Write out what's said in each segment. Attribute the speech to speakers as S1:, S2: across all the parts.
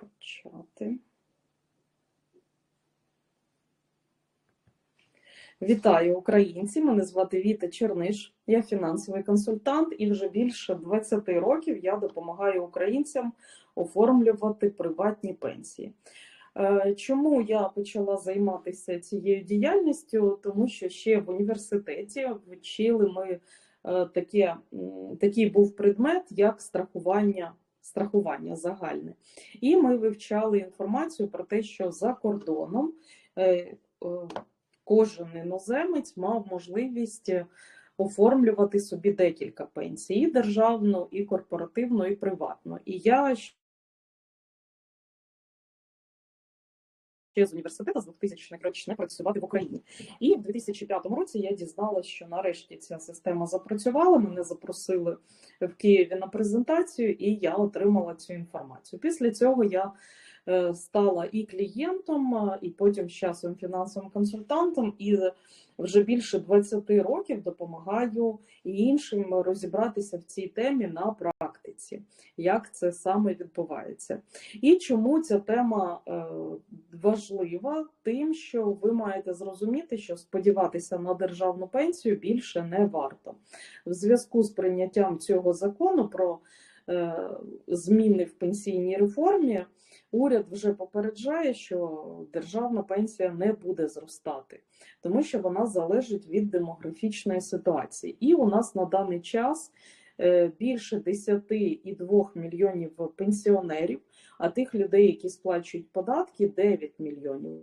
S1: почати. Вітаю українці! Мене звати Віта Черниш, я фінансовий консультант, і вже більше 20 років я допомагаю українцям оформлювати приватні пенсії. Е, Чому я почала займатися цією діяльністю? Тому що ще в університеті вчили ми е, таке, такий був предмет, як страхування, страхування загальне. І ми вивчали інформацію про те, що за кордоном е, е, кожен іноземець мав можливість е, оформлювати собі декілька пенсій: і державну, і корпоративну, і приватну. І я ще з університету з 2000-х років працювати в Україні. І в 2005 році я дізналася, що нарешті ця система запрацювала. Мене запросили в Києві на презентацію, і я отримала цю інформацію. Після цього я стала і клієнтом, і потім з часом фінансовим консультантом, і вже більше 20 років допомагаю іншим розібратися в цій темі на практиці, як це саме відбувається. І чому ця тема е, важлива? Тим, що ви маєте зрозуміти, що сподіватися на державну пенсію більше не варто. В зв'язку з прийняттям цього закону про е, зміни в пенсійній реформі. Уряд вже попереджає, що державна пенсія не буде зростати, тому що вона залежить від демографічної ситуації. І у нас на даний час е, більше 10,2 мільйонів пенсіонерів, а тих людей, які сплачують податки, 9 мільйонів.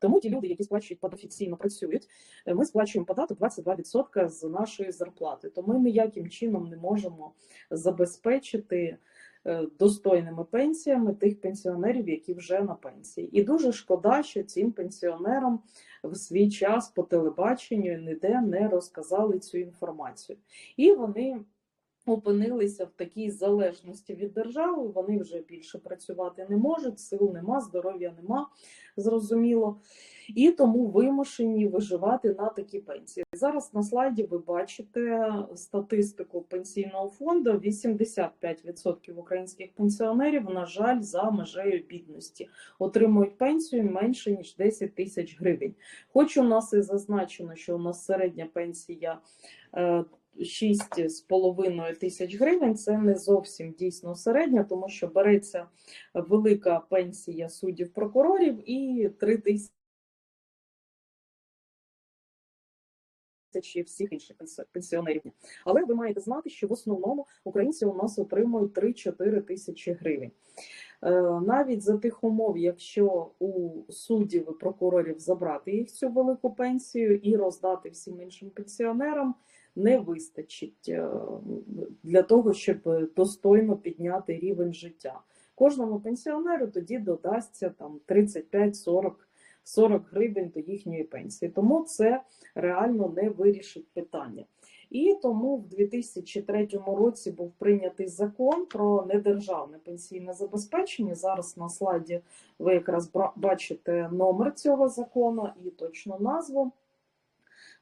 S1: Тому ті люди, які сплачують податки, офіційно працюють, е, ми сплачуємо податок 22% з нашої зарплати. То ми ніяким чином не можемо забезпечити е, достойними пенсіями тих пенсіонерів, які вже на пенсії. І дуже шкода, що цим пенсіонерам в свій час по телебаченню ніде не розказали цю інформацію. І вони опинилися в такій залежності від держави, вони вже більше працювати не можуть, сил нема, здоров'я нема, зрозуміло, і тому вимушені виживати на такі пенсії. Зараз на слайді ви бачите статистику пенсійного фонду: 85% українських пенсіонерів, на жаль, за межею бідності отримують пенсію менше ніж 10 тисяч гривень. Хоч у нас і зазначено, що у нас середня пенсія. Е, 6,5 тисяч гривень це не зовсім дійсно середня, тому що береться велика пенсія суддів прокурорів і 3 тисячі всіх інших пенсіонерів. Але ви маєте знати, що в основному українці у нас отримують 3-4 тисячі гривень. Е, навіть за тих умов, якщо у суддів і прокурорів забрати їх цю велику пенсію і роздати всім іншим пенсіонерам не вистачить е, для того, щоб достойно підняти рівень життя. Кожному пенсіонеру тоді додасться там 35-40 40 гривень до їхньої пенсії. Тому це реально не вирішить питання. І тому в 2003 році був прийнятий закон про недержавне пенсійне забезпечення. Зараз на слайді ви якраз бачите номер цього закону і точну назву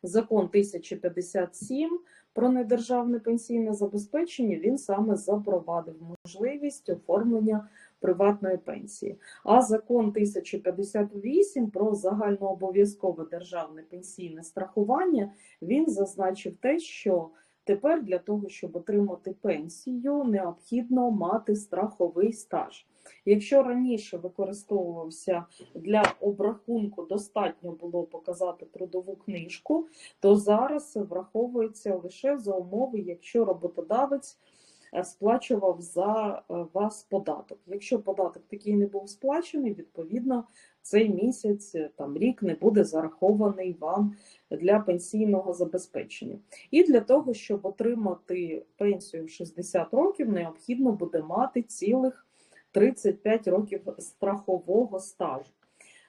S1: закон 1057 про недержавне пенсійне забезпечення, він саме запровадив можливість оформлення приватної пенсії. А закон 1058 про загальнообов'язкове державне пенсійне страхування він зазначив те, що тепер для того, щоб отримати пенсію, необхідно мати страховий стаж. Якщо раніше використовувався для обрахунку, достатньо було показати трудову книжку, то зараз враховується лише за умови, якщо роботодавець сплачував за е, вас податок. Якщо податок такий не був сплачений, відповідно цей місяць, е, там рік не буде зарахований вам для пенсійного забезпечення. І для того, щоб отримати пенсію в 60 років, необхідно буде мати цілих 35 років страхового стажу.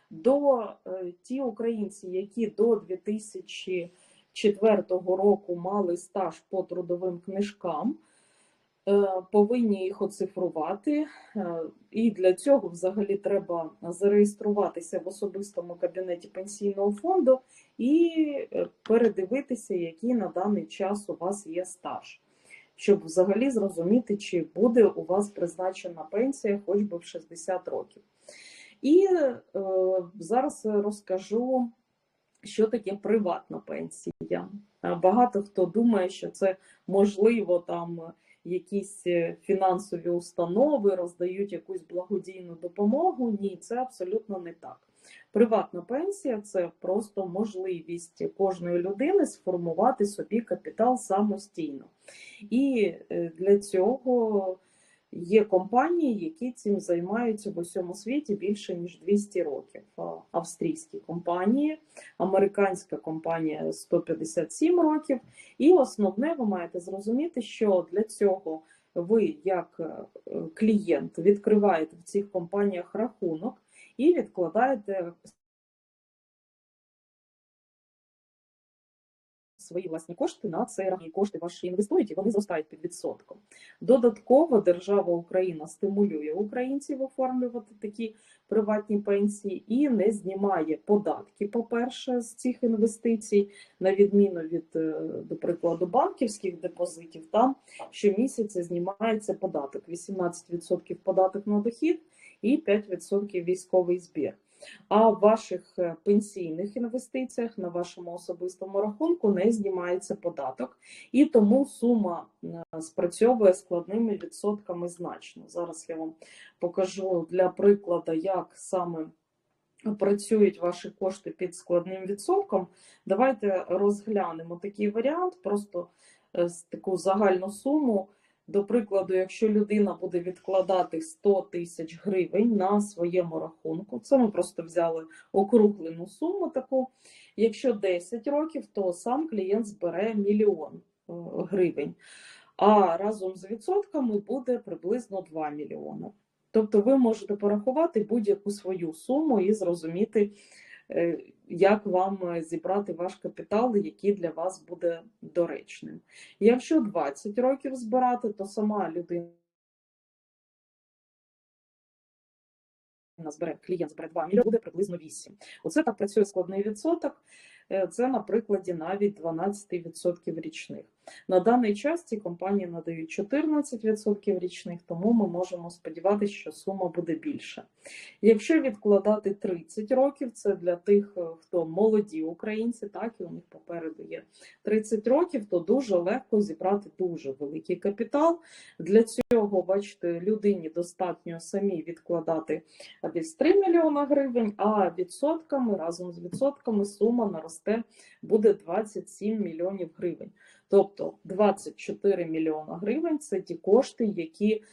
S1: До е, ті українці, які до 2004 року мали стаж по трудовим книжкам, е, повинні їх оцифрувати, е, і для цього взагалі треба зареєструватися в особистому кабінеті пенсійного фонду і передивитися, який на даний час у вас є стаж. щоб взагалі зрозуміти, чи буде у вас призначена пенсія хоч би в 60 років. І е, зараз розкажу, що таке приватна пенсія. Е, Багато хто думає, що це можливо там якісь е, фінансові установи роздають якусь благодійну допомогу. Ні, це абсолютно не так. Приватна пенсія це просто можливість кожної людини сформувати собі капітал самостійно. І е, для цього є компанії, які цим займаються в усьому світі більше ніж 200 років. Австрійські компанії, американська компанія 157 років. І основне, ви маєте зрозуміти, що для цього ви, як е, клієнт, відкриваєте в цих компаніях рахунок і відкладаєте свої власні кошти на цей рахунок. Кошти ваші інвестують і вони зростають під відсотком. Додатково держава Україна стимулює українців оформлювати такі приватні пенсії і не знімає податки, по-перше, з цих інвестицій, на відміну від, е, до прикладу, банківських депозитів, там щомісяця знімається податок: 18% податок на дохід і 5% військовий збір. А в ваших е, пенсійних інвестиціях на вашому особистому рахунку не знімається податок, і тому сума спрацьовує складними відсотками значно. Зараз я вам покажу для прикладу, як саме працюють ваші кошти під складним відсотком. Давайте розглянемо такий варіант, просто е, таку загальну суму. До прикладу, якщо людина буде відкладати 100 тисяч гривень на своєму рахунку, це ми просто взяли округлену суму таку. Якщо 10 років, то сам клієнт збере мільйон е, гривень, а разом з відсотками буде приблизно 2 мільйони. Тобто ви можете порахувати будь-яку свою суму і зрозуміти, е, як вам зібрати ваш капітал, який для вас буде доречним. Якщо 20 років збирати, то сама людина збере, клієнт збере 2 мільйони, буде приблизно 8. Оце так працює складний відсоток. Е, Це на прикладі навіть 12% річних. На даний час ці компанії надають 14% річних, тому ми можемо сподіватися, що сума буде більша. Якщо відкладати 30 років, це для тих, е, хто молоді українці, так і у них попереду є 30 років, то дуже легко зібрати дуже великий капітал. Для цього, бачите, людині достатньо самі відкладати десь 3 мільйона гривень, а відсотками разом з відсотками сума наросте буде 27 мільйонів гривень. Тобто 24 мільйона гривень це ті кошти, які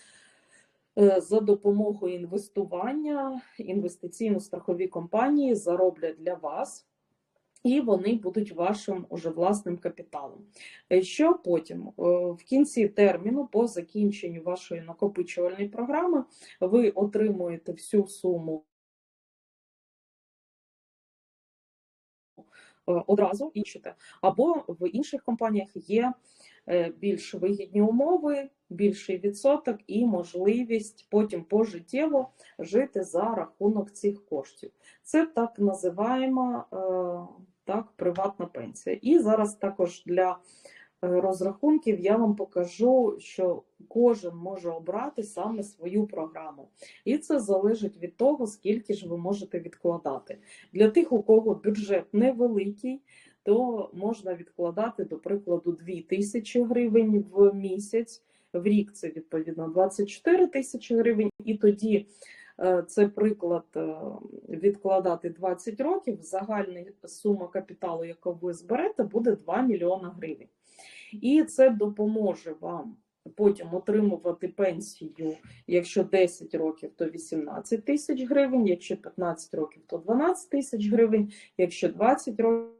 S1: е, за допомогою інвестування інвестиційно-страхові компанії зароблять для вас. І вони будуть вашим уже власним капіталом. Е, Що потім? Е, В кінці терміну, по закінченню вашої накопичувальної програми, ви отримуєте всю суму одразу іншите. Або в інших компаніях є е, більш вигідні умови, більший відсоток і можливість потім пожиттєво жити за рахунок цих коштів. Це так називаємо е, так, приватна пенсія. І зараз також для е, розрахунків я вам покажу, що кожен може обрати саме свою програму. І це залежить від того, скільки ж ви можете відкладати. Для тих, у кого бюджет невеликий, то можна відкладати, до прикладу, 2 тисячі гривень в місяць. В рік це відповідно 24 тисячі гривень, і тоді е, це приклад е, відкладати 20 років. Загальна сума капіталу, яку ви зберете, буде 2 мільйона гривень. І це допоможе вам потім отримувати пенсію, якщо 10 років, то 18 тисяч гривень, якщо 15 років, то 12 тисяч гривень, якщо 20 років.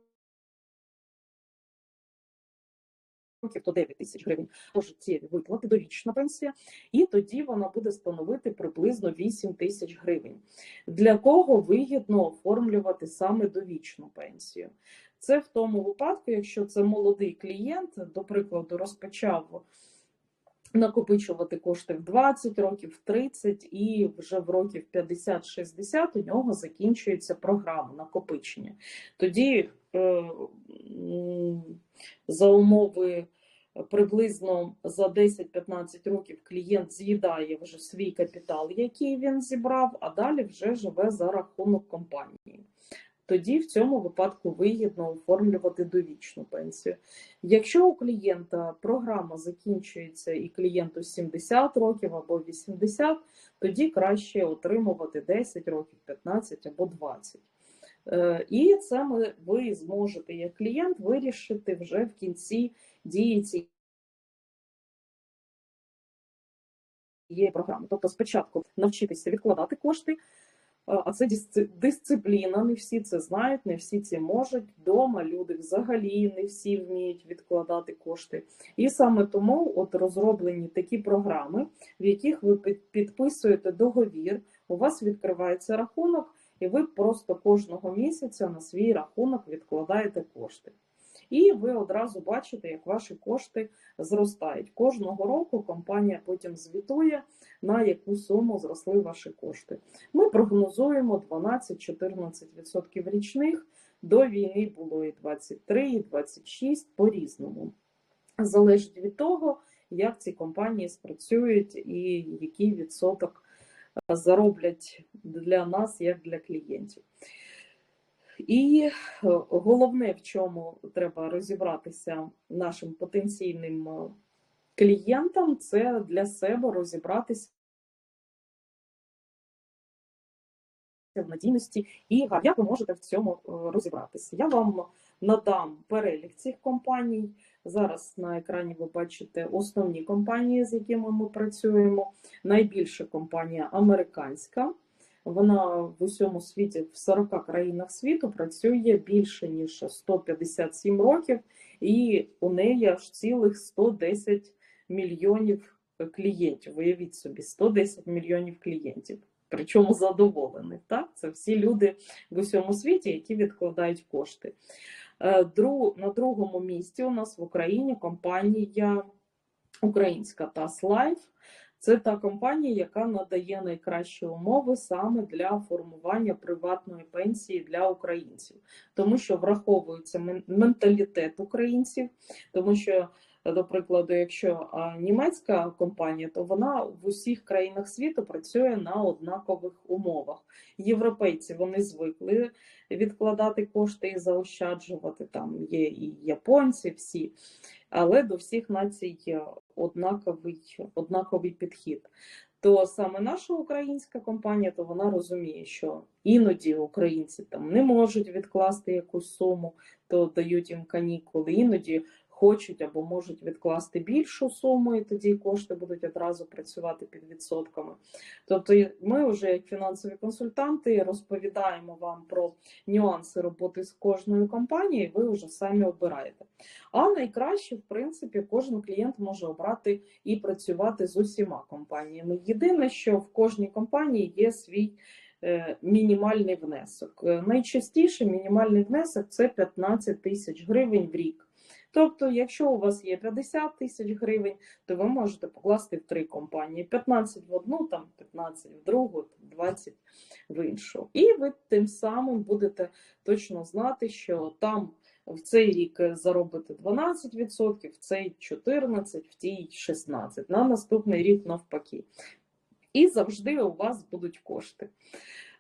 S1: Років, то 9 тисяч гривень пожиттєві виплати, довічна пенсія, і тоді вона буде становити приблизно 8 тисяч гривень. Для кого вигідно оформлювати саме довічну пенсію? Це в тому випадку, якщо це молодий клієнт, до прикладу, розпочав накопичувати кошти в 20 років, в 30 і вже в років 50-60 у нього закінчується програма накопичення. Тоді е, за умови приблизно за 10-15 років клієнт з'їдає вже свій капітал, який він зібрав, а далі вже живе за рахунок компанії. Тоді в цьому випадку вигідно оформлювати довічну пенсію. Якщо у клієнта програма закінчується і клієнту 70 років або 80, тоді краще отримувати 10 років, 15 або 20. І це ми, ви зможете як клієнт вирішити вже в кінці дії цієї програми. Тобто спочатку навчитися відкладати кошти, а це дисципліна, не всі це знають, не всі це можуть. Дома люди взагалі не всі вміють відкладати кошти. І саме тому от розроблені такі програми, в яких ви підписуєте договір, у вас відкривається рахунок, і ви просто кожного місяця на свій рахунок відкладаєте кошти. І ви одразу бачите, як ваші кошти зростають. Кожного року компанія потім звітує, на яку суму зросли ваші кошти. Ми прогнозуємо 12-14% річних. До війни було і 23, і 26 по-різному. Залежить від того, як ці компанії спрацюють і який відсоток зароблять для нас, як для клієнтів. І е, головне, в чому треба розібратися нашим потенційним е, клієнтам, це для себе розібратися в надійності і як ви можете в цьому е, розібратися. Я вам надам перелік цих компаній. Зараз на екрані ви бачите основні компанії, з якими ми працюємо. Найбільша компанія американська. Вона в усьому світі, в 40 країнах світу, працює більше ніж 157 років, і у неї аж цілих 110 мільйонів клієнтів. Уявіть собі, 110 мільйонів клієнтів. Причому задоволених. Так? Це всі люди в усьому світі, які відкладають кошти. Е, На другому місці у нас в Україні компанія українська Life. Це та компанія, яка надає найкращі умови саме для формування приватної пенсії для українців, тому що враховується менталітет українців, тому що, до прикладу, якщо німецька компанія, то вона в усіх країнах світу працює на однакових умовах. Європейці вони звикли відкладати кошти і заощаджувати. Там є і японці, всі, але до всіх націй однаковий, однаковий підхід. То саме наша українська компанія, то вона розуміє, що іноді українці там не можуть відкласти якусь суму, то дають їм канікули, іноді хочуть або можуть відкласти більшу суму, і тоді кошти будуть одразу працювати під відсотками. Тобто ми вже як фінансові консультанти розповідаємо вам про нюанси роботи з кожною компанією, ви вже самі обираєте. А найкраще, в принципі, кожен клієнт може обрати і працювати з усіма компаніями. Єдине, що в кожній компанії є свій мінімальний внесок. Е, Найчастіше мінімальний внесок це 15 тисяч гривень в рік. Тобто, якщо у вас є 50 тисяч гривень, то ви можете покласти в три компанії: 15 в одну, там 15 в другу, 20 в іншу. І ви тим самим будете точно знати, що там в цей рік заробите 12%, в цей 14%, в тій 16%, на наступний рік навпаки. І завжди у вас будуть кошти.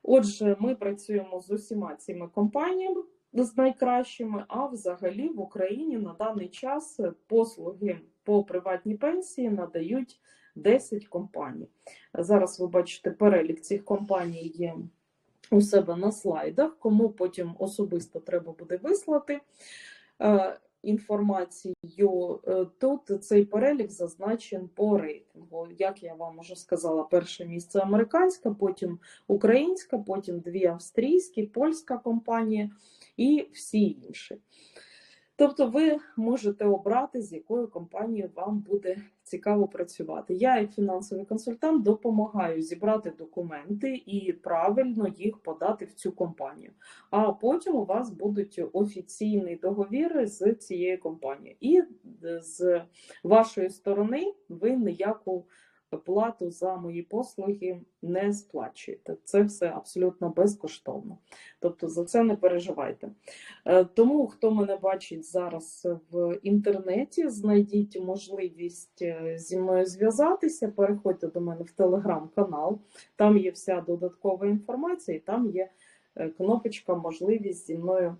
S1: Отже, ми працюємо з усіма цими компаніями з найкращими, а взагалі в Україні на даний час послуги по приватній пенсії надають 10 компаній. Зараз ви бачите перелік цих компаній є у себе на слайдах, кому потім особисто треба буде вислати інформацію. Е, Тут цей перелік зазначен по рейтингу. Як я вам вже сказала, перше місце американська, потім українська, потім дві австрійські, польська компанія і всі інші. Тобто ви можете обрати, з якою компанією вам буде цікаво працювати. Я, як фінансовий консультант, допомагаю зібрати документи і правильно їх подати в цю компанію. А потім у вас будуть офіційні договіри з цією компанією. І з вашої сторони ви ніяку плату за мої послуги не сплачуєте. Це все абсолютно безкоштовно. Тобто за це не переживайте. Е, Тому, хто мене бачить зараз в інтернеті, знайдіть можливість е, зі мною зв'язатися. Переходьте до мене в телеграм-канал, там є вся додаткова інформація, і там є е, кнопочка можливість зі мною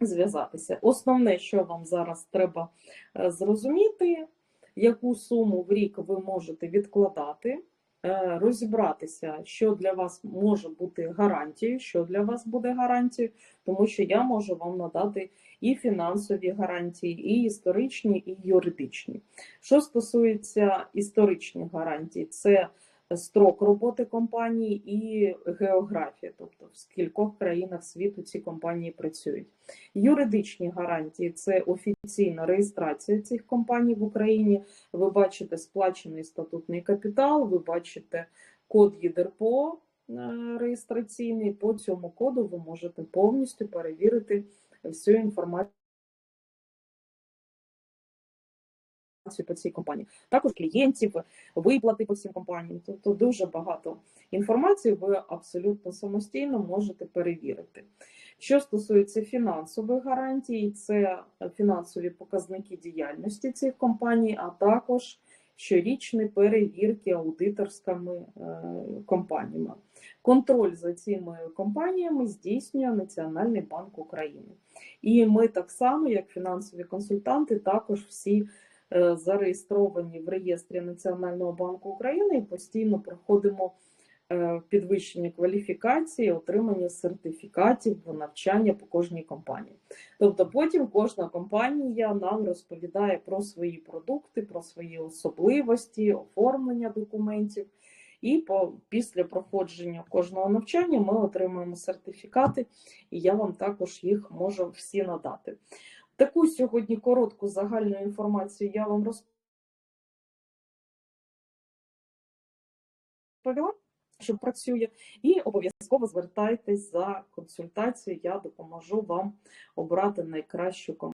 S1: зв'язатися. Основне, що вам зараз треба зрозуміти, яку суму в рік ви можете відкладати, е, розібратися, що для вас може бути гарантією, що для вас буде гарантією, тому що я можу вам надати і фінансові гарантії, і історичні, і юридичні. Що стосується історичних гарантій, це строк роботи компанії і географія, тобто в скількох країнах світу ці компанії працюють. Юридичні гарантії це офіційна реєстрація цих компаній в Україні. Ви бачите сплачений статутний капітал, ви бачите код ЄДРПО е, реєстраційний. По цьому коду ви можете повністю перевірити всю інформацію. По цій компанії, також клієнтів, виплати по цим компаніям. Тобто дуже багато інформації ви абсолютно самостійно можете перевірити. Що стосується фінансових гарантій, це фінансові показники діяльності цих компаній, а також щорічні перевірки аудиторськими е, компаніями. Контроль за цими компаніями здійснює Національний банк України. І ми так само, як фінансові консультанти, також всі зареєстровані в реєстрі Національного банку України і постійно проходимо е, підвищення кваліфікації, отримання сертифікатів навчання по кожній компанії. Тобто потім кожна компанія нам розповідає про свої продукти, про свої особливості, оформлення документів. І по, після проходження кожного навчання ми отримуємо сертифікати, і я вам також їх можу всі надати. Таку сьогодні коротку загальну інформацію я вам розповіла, що працює, і обов'язково звертайтесь за консультацією, я допоможу вам обрати найкращу компанію.